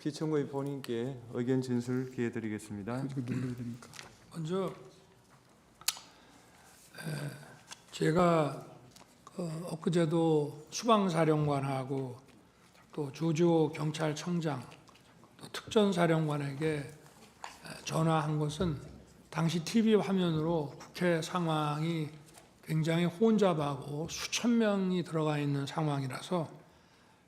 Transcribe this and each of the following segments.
피청구의 본인께 의견 진술 기회 드리겠습니다. 이거 눌러야 되니까. 먼저 에, 제가 그 엊그제도 수방사령관하고 또 조조 경찰청장 또 특전사령관에게 에, 전화한 것은 당시 TV 화면으로 국회 상황이 굉장히 혼잡하고 수천 명이 들어가 있는 상황이라서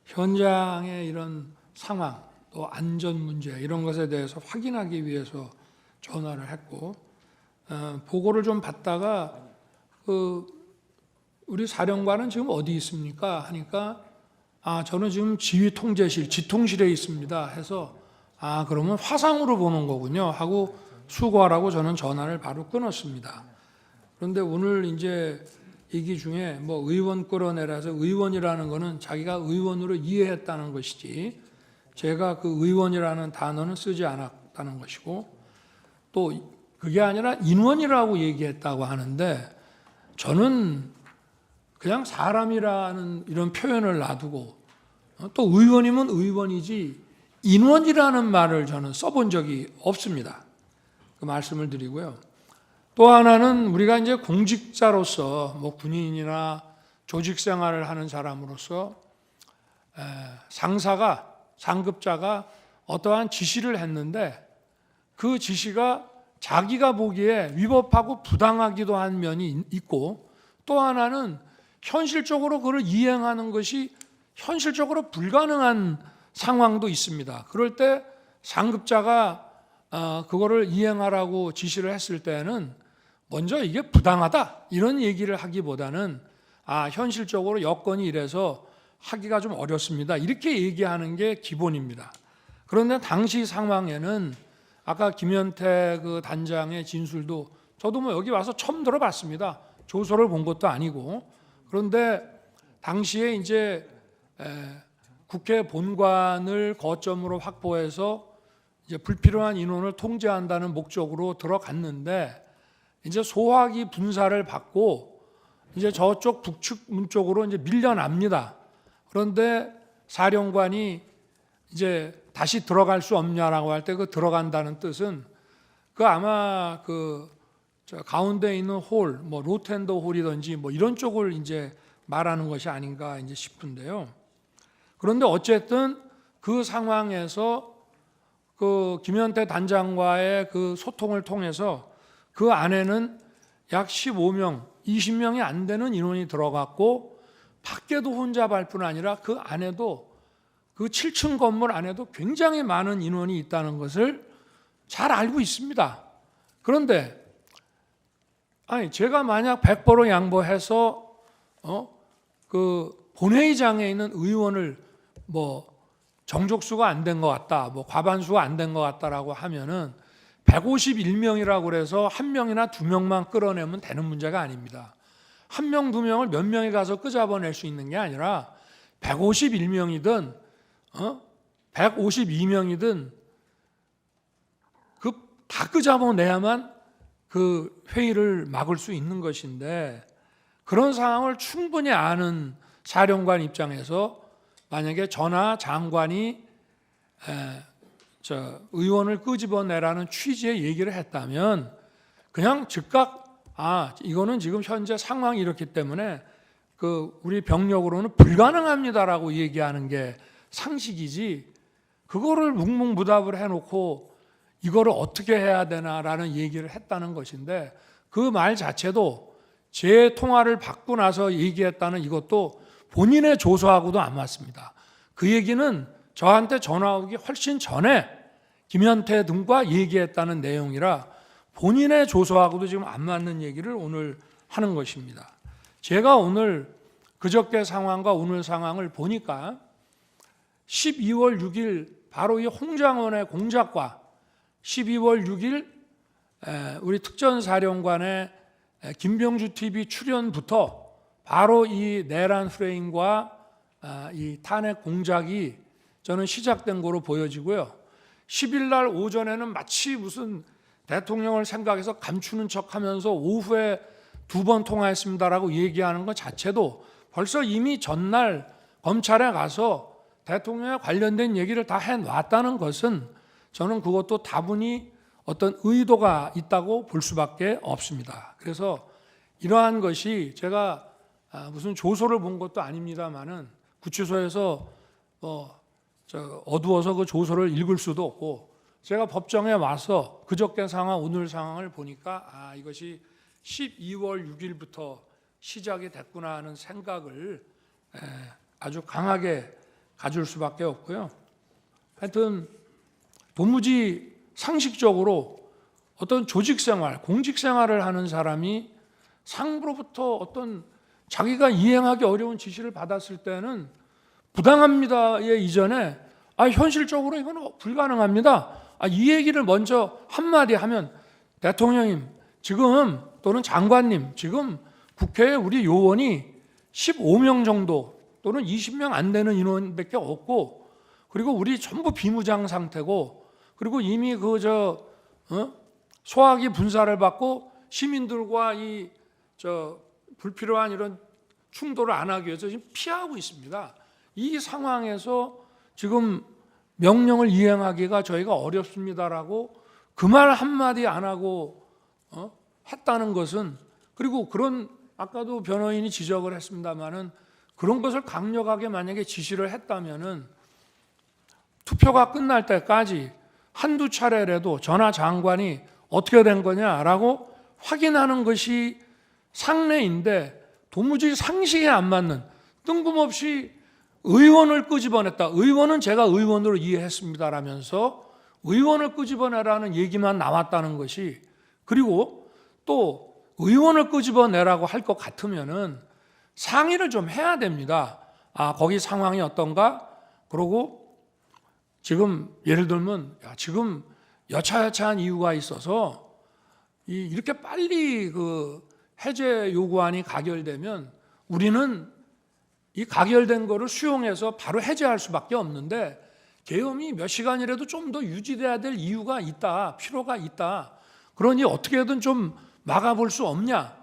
현장의 이런 상황 또 안전 문제 이런 것에 대해서 확인하기 위해서 전화를 했고 어, 보고를 좀 받다가 그 우리 사령관은 지금 어디 있습니까? 하니까 아 저는 지금 지휘 통제실 지통실에 있습니다. 해서 아 그러면 화상으로 보는 거군요. 하고 수고하라고 저는 전화를 바로 끊었습니다. 그런데 오늘 이제 얘기 중에 뭐 의원 끌어내라서 의원이라는 거는 자기가 의원으로 이해했다는 것이지 제가 그 의원이라는 단어는 쓰지 않았다는 것이고 또 그게 아니라 인원이라고 얘기했다고 하는데 저는 그냥 사람이라는 이런 표현을 놔두고 어, 또 의원이면 의원이지 인원이라는 말을 저는 써본 적이 없습니다. 그 말씀을 드리고요. 또 하나는 우리가 이제 공직자로서 뭐 군인이나 조직 생활을 하는 사람으로서 에, 상사가 상급자가 어떠한 지시를 했는데 그 지시가 자기가 보기에 위법하고 부당하기도 한 면이 있고 또 하나는 현실적으로 그걸 이행하는 것이 현실적으로 불가능한 상황도 있습니다. 그럴 때 상급자가 어, 그거를 이행하라고 지시를 했을 때는 먼저 이게 부당하다 이런 얘기를 하기보다는 아 현실적으로 여건이 이래서 하기가 좀 어렵습니다. 이렇게 얘기하는 게 기본입니다. 그런데 당시 상황에는 아까 김현태 그 단장의 진술도 저도 뭐 여기 와서 처음 들어봤습니다. 조서를 본 것도 아니고 그런데 당시에 이제 에, 국회 본관을 거점으로 확보해서 이제 불필요한 인원을 통제한다는 목적으로 들어갔는데 이제 소화기 분사를 받고 이제 저쪽 북측 문 쪽으로 이제 밀려납니다. 그런데 사령관이 이제 다시 들어갈 수 없냐라고 할 때 그 들어간다는 뜻은 그 아마 그저 가운데 있는 홀, 뭐 로텐더 홀이든지 뭐 이런 쪽을 이제 말하는 것이 아닌가 이제 싶은데요. 그런데 어쨌든 그 상황에서 그 김현태 단장과의 그 소통을 통해서 그 안에는 약 15명, 20명이 안 되는 인원이 들어갔고 밖에도 혼잡할 뿐 아니라 그 안에도 그 7층 건물 안에도 굉장히 많은 인원이 있다는 것을 잘 알고 있습니다. 그런데 아니 제가 만약 100%로 양보해서 어 그 본회의장에 있는 의원을 뭐 정족수가 안 된 것 같다, 뭐 과반수가 안 된 것 같다라고 하면은 151명이라고 그래서 한 명이나 두 명만 끌어내면 되는 문제가 아닙니다. 한 명, 두 명을 몇 명이 가서 끄잡아낼 수 있는 게 아니라 151명이든 어? 152명이든 그 다 끄잡아내야만 그 회의를 막을 수 있는 것인데 그런 상황을 충분히 아는 사령관 입장에서 만약에 전하 장관이 에, 저 의원을 끄집어내라는 취지의 얘기를 했다면 그냥 즉각 아 이거는 지금 현재 상황이 이렇기 때문에 그 우리 병력으로는 불가능합니다라고 얘기하는 게 상식이지 그거를 묵묵부답을 해놓고 이거를 어떻게 해야 되나라는 얘기를 했다는 것인데 그 말 자체도 제 통화를 받고 나서 얘기했다는 이것도 본인의 조서하고도 안 맞습니다. 그 얘기는 저한테 전화 오기 훨씬 전에 김현태 등과 얘기했다는 내용이라 본인의 조서하고도 지금 안 맞는 얘기를 오늘 하는 것입니다. 제가 오늘 그저께 상황과 오늘 상황을 보니까 12월 6일 바로 이 홍장원의 공작과 12월 6일 우리 특전사령관의 김병주 TV 출연부터 바로 이 내란 프레임과 아, 이 탄핵 공작이 저는 시작된 거로 보여지고요. 10일 날 오전에는 마치 무슨 대통령을 생각해서 감추는 척하면서 오후에 두 번 통화했습니다라고 얘기하는 것 자체도 벌써 이미 전날 검찰에 가서 대통령에 관련된 얘기를 다 해놨다는 것은 저는 그것도 다분히 어떤 의도가 있다고 볼 수밖에 없습니다. 그래서 이러한 것이 제가 아, 무슨 조소를 본 것도 아닙니다만은 구치소에서 뭐저 어두워서 그 조소를 읽을 수도 없고 제가 법정에 와서 그저께 상황 오늘 상황을 보니까 아 이것이 12월 6일부터 시작이 됐구나 하는 생각을 에, 아주 강하게 가질 수밖에 없고요. 하여튼 도무지 상식적으로 어떤 조직 생활, 공직 생활을 하는 사람이 상부로부터 어떤 자기가 이행하기 어려운 지시를 받았을 때는 부당합니다의 이전에 아 현실적으로 이건 불가능합니다. 아, 이 얘기를 먼저 한마디 하면 대통령님 지금 또는 장관님 지금 국회에 우리 요원이 15명 정도 또는 20명 안 되는 인원밖에 없고 그리고 우리 전부 비무장 상태고 그리고 이미 그 저 어? 소화기 분사를 받고 시민들과 이 저 불필요한 이런 충돌을 안 하기 위해서 지금 피하고 있습니다. 이 상황에서 지금 명령을 이행하기가 저희가 어렵습니다라고 그 말 한마디 안 하고 어? 했다는 것은 그리고 그런 아까도 변호인이 지적을 했습니다마는 그런 것을 강력하게 만약에 지시를 했다면은 투표가 끝날 때까지 한두 차례라도 전하 장관이 어떻게 된 거냐라고 확인하는 것이 상례인데 도무지 상식에 안 맞는 뜬금없이 의원을 끄집어냈다. 의원은 제가 의원으로 이해했습니다라면서 의원을 끄집어내라는 얘기만 나왔다는 것이 그리고 또 의원을 끄집어내라고 할 것 같으면은 상의를 좀 해야 됩니다. 아, 거기 상황이 어떤가? 그러고 지금 예를 들면 야, 지금 여차여차한 이유가 있어서 이 이렇게 빨리 그 해제 요구안이 가결되면 우리는 이 가결된 거를 수용해서 바로 해제할 수밖에 없는데 계엄이 몇 시간이라도 좀 더 유지돼야 될 이유가 있다, 필요가 있다. 그러니 어떻게든 좀 막아볼 수 없냐?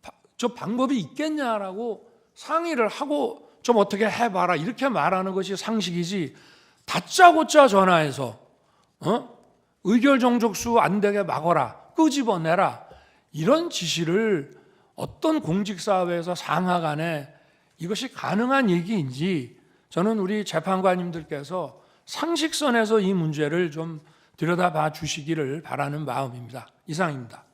바- 저 방법이 있겠냐라고 상의를 하고 좀 어떻게 해봐라 이렇게 말하는 것이 상식이지. 다짜고짜 전화해서 어? 의결 정족수 안 되게 막어라, 끄집어내라 이런 지시를 어떤 공직사회에서 상하간에 이것이 가능한 얘기인지 저는 우리 재판관님들께서 상식선에서 이 문제를 좀 들여다봐 주시기를 바라는 마음입니다. 이상입니다.